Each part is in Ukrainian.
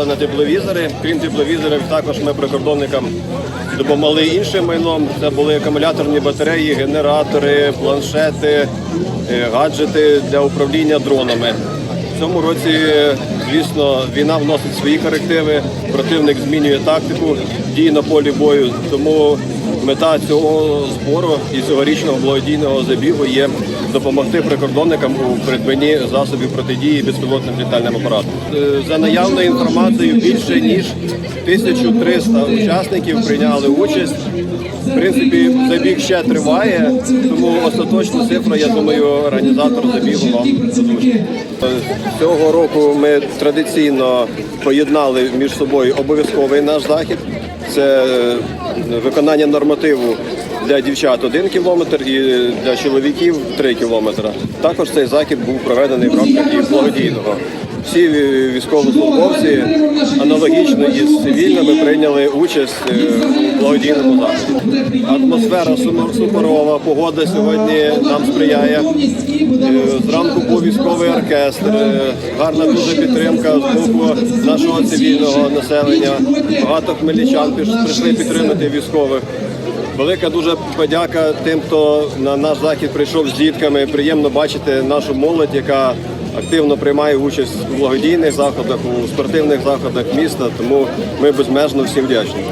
заробляли на тепловізори. Крім тепловізорів, також ми прикордонникам допомогли іншим майном. Це були акумуляторні батареї, генератори, планшети, е, гаджети для управління дронами. В цьому році, звісно, війна вносить свої корективи. Противник змінює тактику дій на полі бою. Тому мета цього збору і цьогорічного благодійного забігу є допомогти прикордонникам у придбанні засобів протидії безпілотним літальним апаратам. Е, За наявною інформацією, більше ніж 1300 учасників прийняли участь. В принципі, забіг ще триває, тому остаточна цифра, я думаю, організатор забігу вам озвучить. Цього року ми традиційно поєднали між собою обов'язковий наш захід. Це е, виконання нормативу для дівчат 1 кілометр і для чоловіків 3 кілометри. Також цей захід був проведений в рамках благодійного. Всі військовослужбовці аналогічно із цивільними прийняли участь е, у благодійному заході. Атмосфера супорова, погода сьогодні нам сприяє. Е, Зранку був військовий оркестр, е, гарна дуже підтримка з боку нашого цивільного населення. Багато хмельничан прийшли підтримати військових. Велика дуже подяка тим, хто на наш захід прийшов з дітками. Приємно бачити нашу молодь, яка активно приймає участь у благодійних заходах, у спортивних заходах міста. Тому ми безмежно всім вдячні.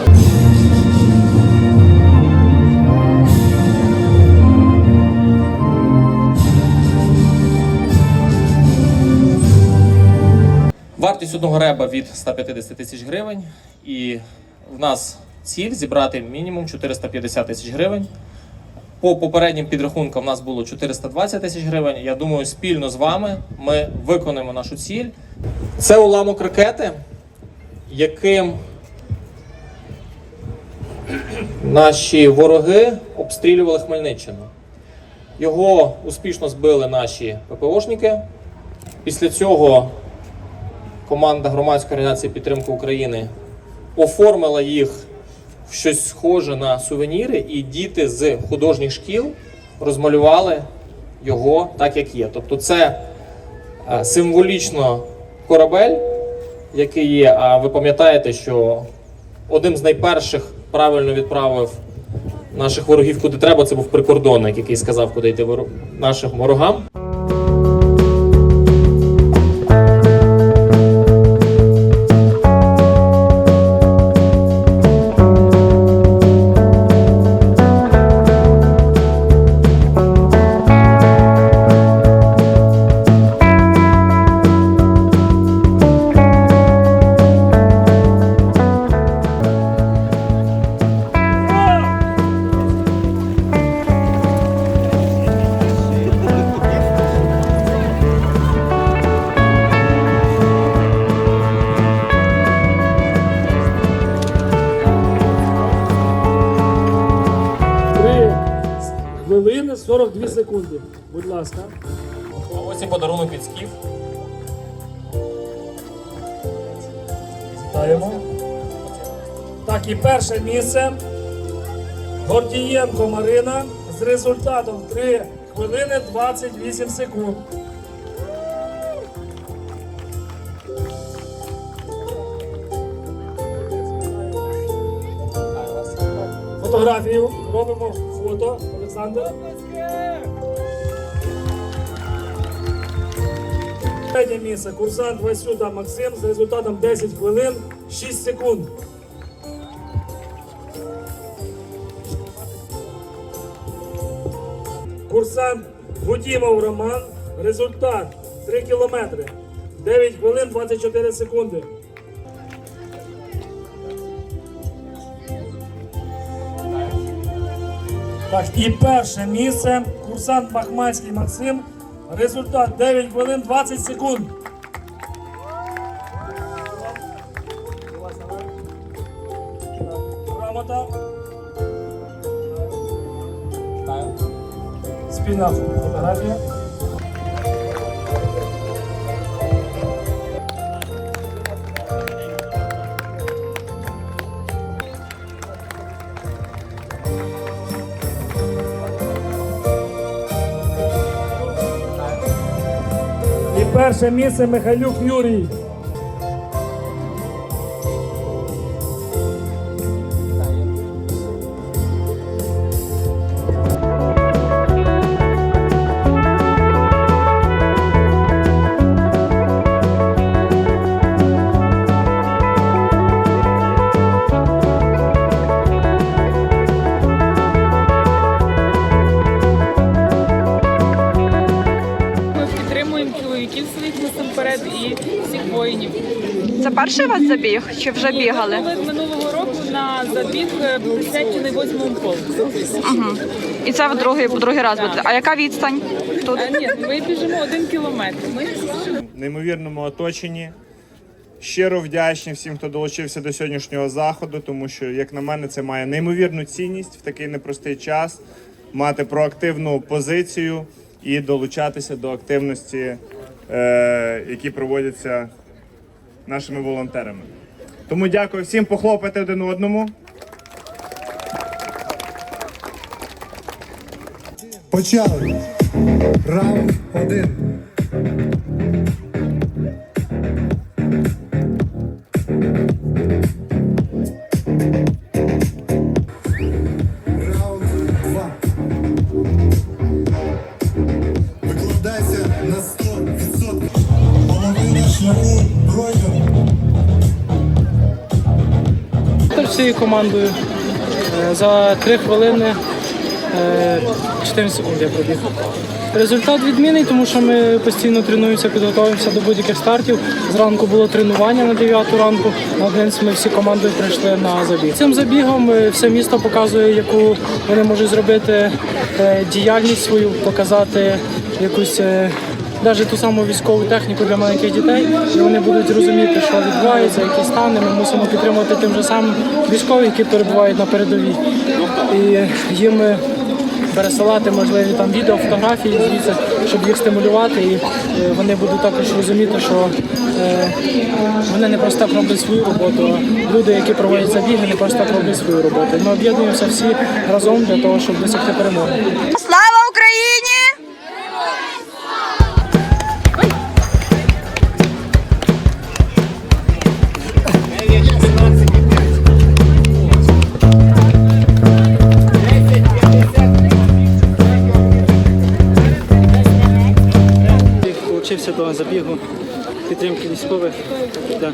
Вартість одного реба від 150 тисяч гривень, і в нас ціль зібрати мінімум 450 тисяч гривень. По попереднім підрахункам в нас було 420 тисяч гривень. Я думаю, спільно з вами ми виконаємо нашу ціль. Це уламок ракети, яким наші вороги обстрілювали Хмельниччину. Його успішно збили наші ППОшники. Після цього команда громадської організації підтримки України оформила їх щось схоже на сувеніри, і діти з художніх шкіл розмалювали його так, як є. Тобто, це е, символічно корабель, який є. А ви пам'ятаєте, що одним з найперших правильно відправив наших ворогів куди треба, це був прикордонник, який сказав, куди йти ворог- нашим ворогам. Хвилини 42 секунди. Будь ласка. Ось і подарунок від скіф. Вітаємо. Так, і перше місце. Гордієнко Марина з результатом 3 хвилини 28 секунд. Фотографію робимо фото. Олександр. Третє місце. Курсант Васюта Максим з результатом 10 хвилин 6 секунд. Курсант Гудімов Роман. Результат 3 кілометри. 9 хвилин 24 секунди. Так, і перше місце. Курсант Бахмацький Максим. Результат 9 хвилин 20 секунд. Грамота. Спільна фотографія. Перше місце Михайлюк Юрій. захисників своїх насамперед і всіх воїнів. Це перший вас забіг? Чи вже бігали? Ми були минулого року на забіг е, присвячений восьмому полку. Угу. І це в другий, в другий раз буде. А яка відстань тут? А, Ні, ми біжимо один кілометр. Ми неймовірному оточенні. Щиро вдячні всім, хто долучився до сьогоднішнього заходу, тому що, як на мене, це має неймовірну цінність в такий непростий час мати проактивну позицію і долучатися до активності які проводяться нашими волонтерами. Тому дякую всім похлопати один одному. Почали. Раунд один. Командою е, за 3 хвилини е, 14 секунд я пробіг. Результат відмінний, тому що ми постійно тренуємося, підготовуємося до будь-яких стартів. Зранку було тренування на 9 ранку. На 11 ми всі командою прийшли на забіг. Цим забігом е, все місто показує, яку вони можуть зробити е, діяльність свою, показати якусь. Навіть ту саму військову техніку для маленьких дітей, і вони будуть розуміти, що відбувається, які стани. Ми мусимо підтримувати тим же самим військових, які перебувають на передовій. І їм е, пересилати можливі там відео, фотографії звідси, щоб їх стимулювати, і е, вони будуть також розуміти, що е, вони не просто роблять свою роботу. а Люди, які проводять забіги, не просто роблять свою роботу. Ми об'єднуємося всі разом для того, щоб досягти перемоги. Слава До забігу підтримки військових для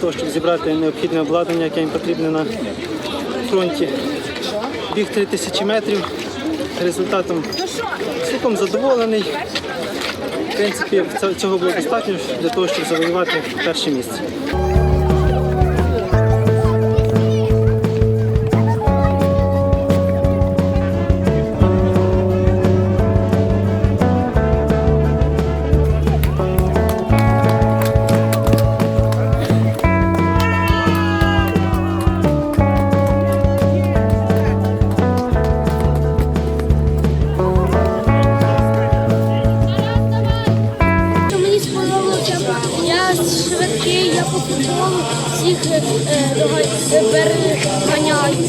того, щоб зібрати необхідне обладнання, яке їм потрібне на фронті. Біг 3 тисячі метрів. Результатом цілком задоволений. В принципі, цього було достатньо для того, щоб завоювати перше місце. По футболу всіх е, е, переганяю.